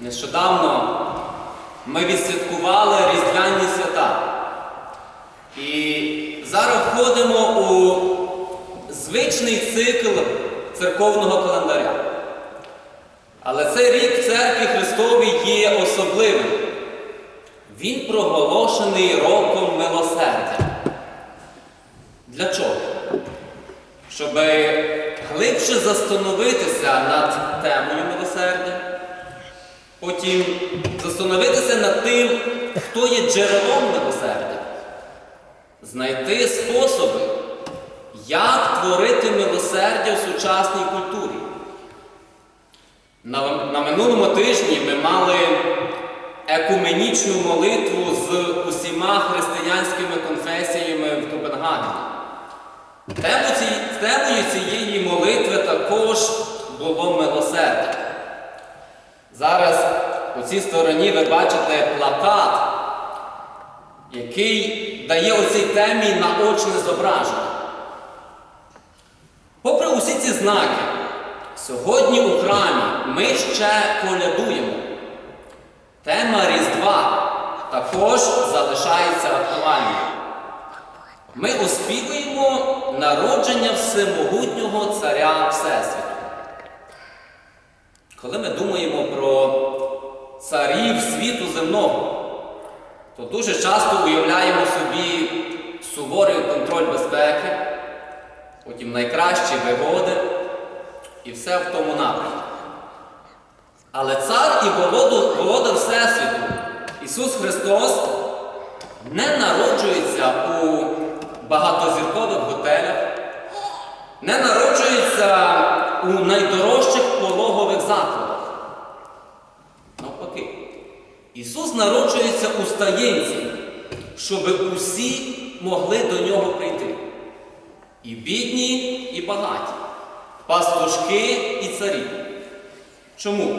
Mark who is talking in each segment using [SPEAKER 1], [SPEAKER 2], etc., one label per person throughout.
[SPEAKER 1] Нещодавно ми відсвяткували Різдвяні свята. І зараз входимо у звичний цикл церковного календаря. Але цей рік церкві Христовій є особливим. Він проголошений роком милосердя. Для чого? Щоб глибше застановитися над темою милосердя, потім застановитися над тим, хто є джерелом милосердя, знайти способи, як творити милосердя в сучасній культурі. На, на минулому тижні ми мали екуменічну молитву з усіма християнськими конфесіями в Копенгагені. Темою цієї молитви також було милосердя. Зараз у цій стороні ви бачите плакат, який дає оцій темі наочне зображення. Попри усі ці знаки, сьогодні у храмі ми ще колядуємо. Тема Різдва також залишається актуальною. Ми оспівуємо народження всемогутнього Царя Всесвіту. Коли ми думаємо про царів світу земного, то дуже часто уявляємо собі суворий контроль безпеки, потім найкращі вигоди і все в тому напрямку. Але цар і володар Всесвіту, Ісус Христос, не народжується у багатозіркових готелях, не народжується у найдорожчих пологових закладах. Навпаки, Ісус народжується у стаєнці, щоб усі могли до нього прийти. І бідні, і багаті, пастушки і царі. Чому?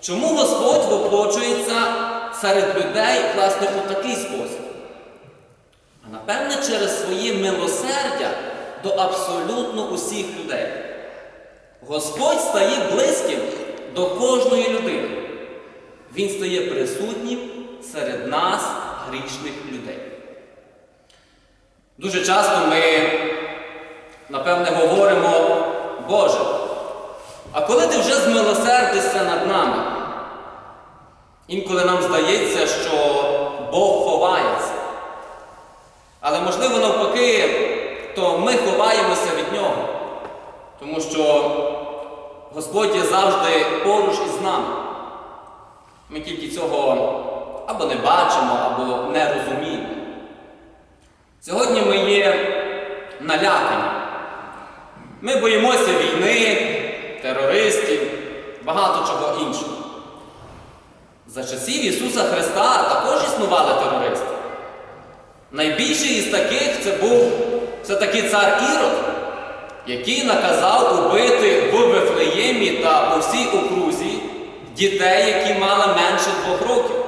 [SPEAKER 1] Чому Господь воплочується серед людей, власне, у такий спосіб? А напевне, через своє милосердя до абсолютно усіх людей. Господь стає близьким до кожної людини. Він стає присутнім серед нас, грішних людей. Дуже часто ми, напевне, говоримо, Боже, а коли ти вже змилосердишся над нами? Інколи нам здається, що Бог ховається. Але можливо навпаки, то ми ховаємося від Нього, тому що Господь є завжди поруч із нами. Ми тільки цього або не бачимо, або не розуміємо. Сьогодні ми є налякані. Ми боїмося війни, терористів, багато чого іншого. За часів Ісуса Христа також існували терористи. Найбільший із таких це був все-таки цар Ірод, який наказав убити в Вифлеємі та по всій окрузі дітей, які мали менше двох років.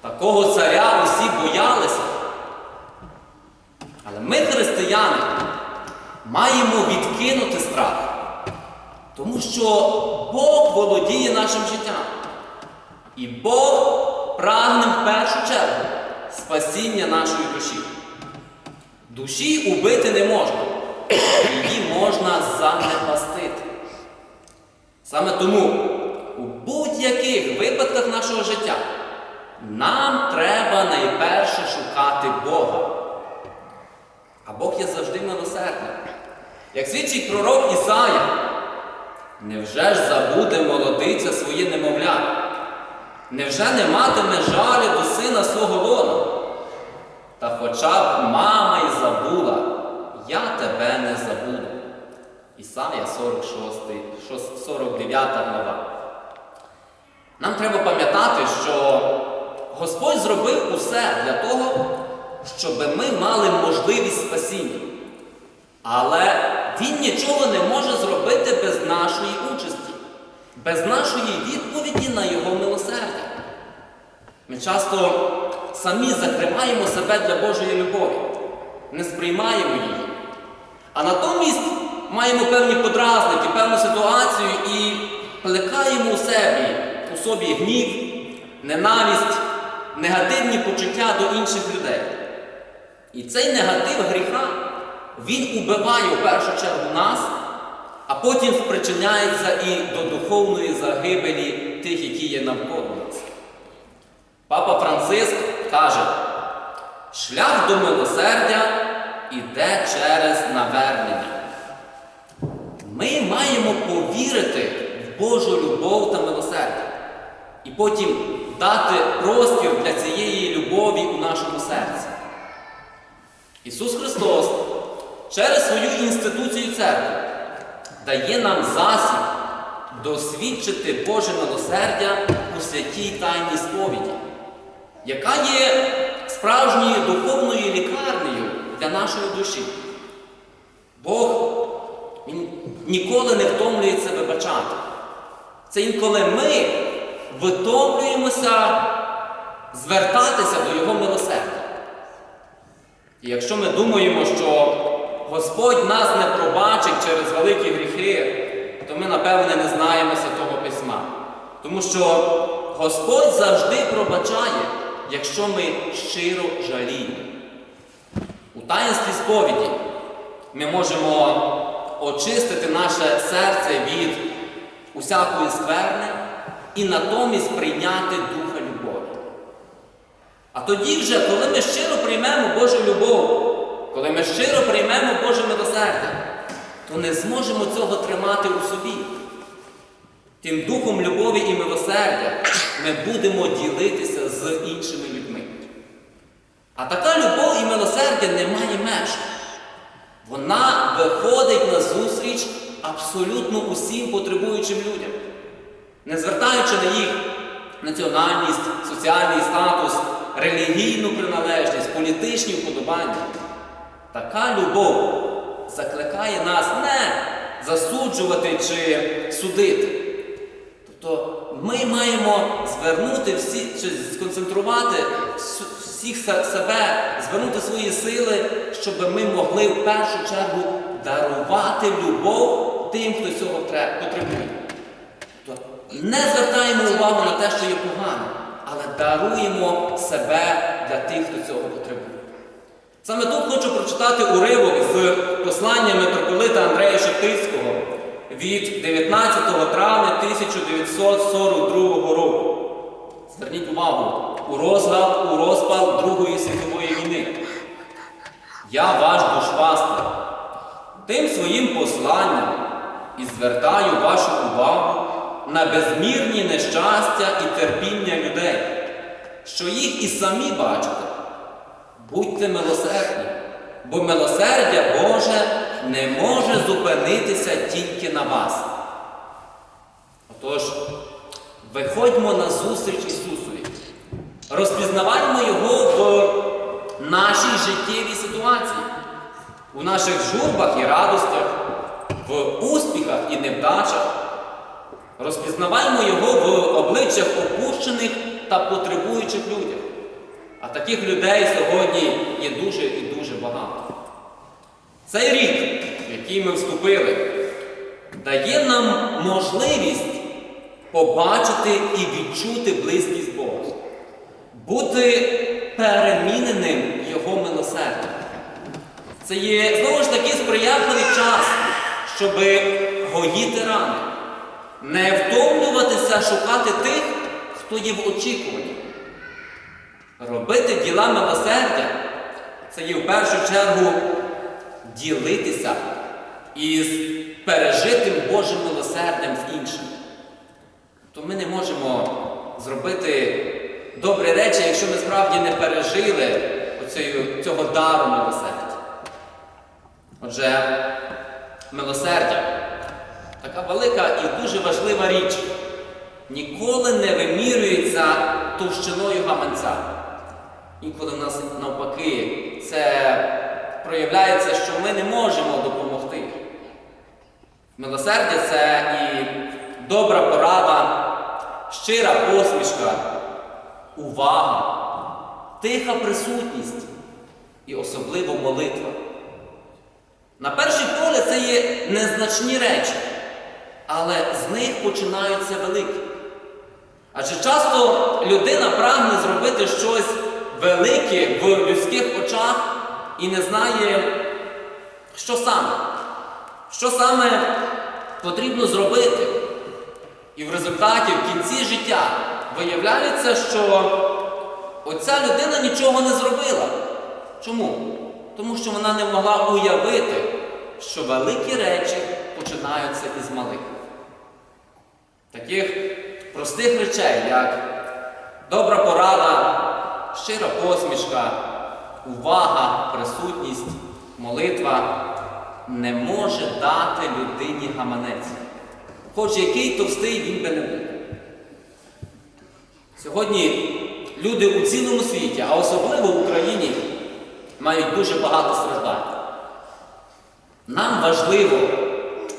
[SPEAKER 1] Такого царя усі боялися. Але ми, християни, маємо відкинути страх, тому що Бог володіє нашим життям. І Бог прагне в першу чергу спасіння нашої душі. Душі убити не можна, її можна занепастити. Саме тому у будь-яких випадках нашого життя нам треба найперше шукати Бога. А Бог є завжди милосердним. Як свідчить пророк Ісая, невже ж забуде молодиця своє немовля? Невже не матиме жалі до сина свого лона? Та хоча б мама й забула, я тебе не забуду. Ісая 46, 49 глава. Нам треба пам'ятати, що Господь зробив усе для того, щоб ми мали можливість спасіння. Але Він нічого не може зробити без нашої участі, без нашої відповіді на Його милосердя. Ми часто самі закриваємо себе для Божої любові, не сприймаємо її. А натомість маємо певні подразники, певну ситуацію і плекаємо у себе у собі гнів, ненависть, негативні почуття до інших людей. І цей негатив гріха, він убиває в першу чергу нас, а потім спричиняється і до духовної загибелі тих, які є навколо нас. Папа Франциск каже, шлях до милосердя іде через навернення. Ми маємо повірити в Божу любов та милосердя. І потім дати простір для цієї любові у нашому серці. Ісус Христос через свою інституцію церкви дає нам засіб досвідчити Боже милосердя у святій тайній сповіді, яка є справжньою духовною лікарнею для нашої душі. Бог він ніколи не втомлюється вибачати. Це інколи ми витомлюємося звертатися до Його милосердя. І якщо ми думаємо, що Господь нас не пробачить через великі гріхи, то ми, напевне, не знаємо Святого Письма. Тому що Господь завжди пробачає, якщо ми щиро жаліємо. У таїнстві сповіді ми можемо очистити наше серце від усякої скверни і натомість прийняти Духа любові. А тоді вже, коли ми щиро приймемо Божу любов, коли ми щиро приймемо Боже милосердя, то не зможемо цього тримати у собі. Тим духом любові і милосердя ми будемо ділитися з іншими людьми. А така любов і милосердя не має меж. Вона виходить на зустріч абсолютно усім потребуючим людям, не звертаючи на їх національність, соціальний статус, релігійну приналежність, політичні вподобання. Така любов закликає нас не засуджувати чи судити. Тобто ми маємо звернути всі, чи сконцентрувати всіх себе, звернути свої сили, щоб ми могли в першу чергу дарувати любов тим, хто цього потребує. Не звертаємо увагу на те, що є погано, але даруємо себе для тих, хто цього потребує. Саме тут хочу прочитати уривок з послання митрополита Андрея Шептицького від 19 травня 1942 року. Зверніть увагу, у розпал, у розпал Другої світової війни. Я ваш душпастер. Тим своїм посланням і звертаю вашу увагу на безмірні нещастя і терпіння людей, що їх і самі бачите. Будьте милосердні, бо милосердя Боже не може зупинитися тільки на вас. Отож, виходьмо на зустріч Ісусові, розпізнаваймо Його в нашій життєвій ситуації, у наших журбах і радостях, в успіхах і невдачах. Розпізнаваймо Його в обличчях опущених та потребуючих людях. А таких людей сьогодні є дуже і дуже багато. Цей рік, в який ми вступили, дає нам можливість побачити і відчути близькість Бога, бути переміненим Його милосердям. Це є знову ж таки сприятливий час, щоб гоїти рани, не втомлюватися шукати тих, хто є в очікуванні. Робити діла милосердя це є в першу чергу ділитися із пережитим Божим милосердям з іншим. То ми не можемо зробити добрі речі, якщо ми справді не пережили цього дару милосердя. Отже, милосердя така велика і дуже важлива річ. Ніколи не вимірюється товщиною гаманця. Інколи в нас навпаки це проявляється, що ми не можемо допомогти. Милосердя це і добра порада, щира посмішка, увага, тиха присутність і особливо молитва. На перший погляд це є незначні речі, але з них починаються великі. Адже часто людина прагне зробити щось велике в людських очах і не знає, що саме. Що саме потрібно зробити. І в результаті, в кінці життя, виявляється, що оця людина нічого не зробила. Чому? Тому що вона не могла уявити, що великі речі починаються із малих. Таких простих речей, як добра порада, щира посмішка, увага, присутність, молитва не може дати людині гаманець. Хоч який товстий він би не був. Сьогодні люди у цілому світі, а особливо в Україні, мають дуже багато страждань. Нам важливо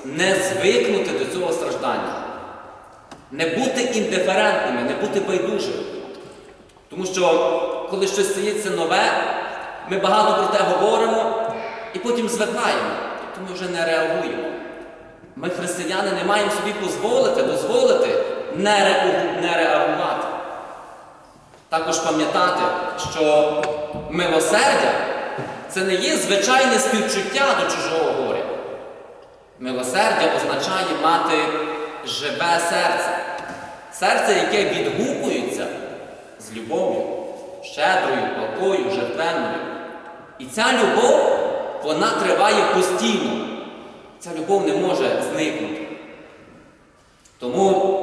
[SPEAKER 1] не звикнути до цього страждання, не бути індиферентними, не бути байдужими. Тому що, коли щось стається нове, ми багато про те говоримо і потім звикаємо, тобто ми вже не реагуємо. Ми, християни, не маємо собі дозволити, дозволити не реагувати. Також пам'ятати, що милосердя це не є звичайне співчуття до чужого горя. Милосердя означає мати живе серце, серце, яке відгукується з любов'ю, щедрою, палкою, жертвенною. І ця любов, вона триває постійно. Ця любов не може зникнути. Тому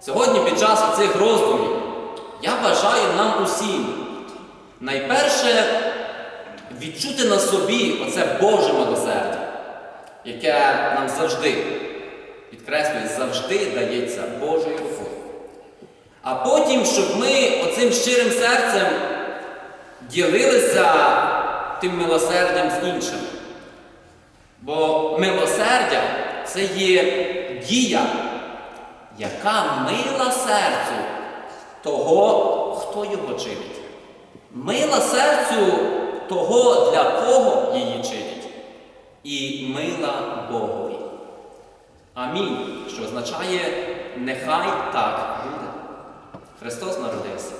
[SPEAKER 1] сьогодні під час цих роздумів я бажаю нам усім найперше відчути на собі оце Боже милосердя, яке нам завжди, підкреслюю, завжди дається Божою. А потім, щоб ми оцим щирим серцем ділилися тим милосердям з іншими. Бо милосердя це є дія, яка мила серцю того, хто його чинить. Мила серцю того, для кого її чинить, і мила Богові. Амінь, що означає нехай так буде. Христос народився.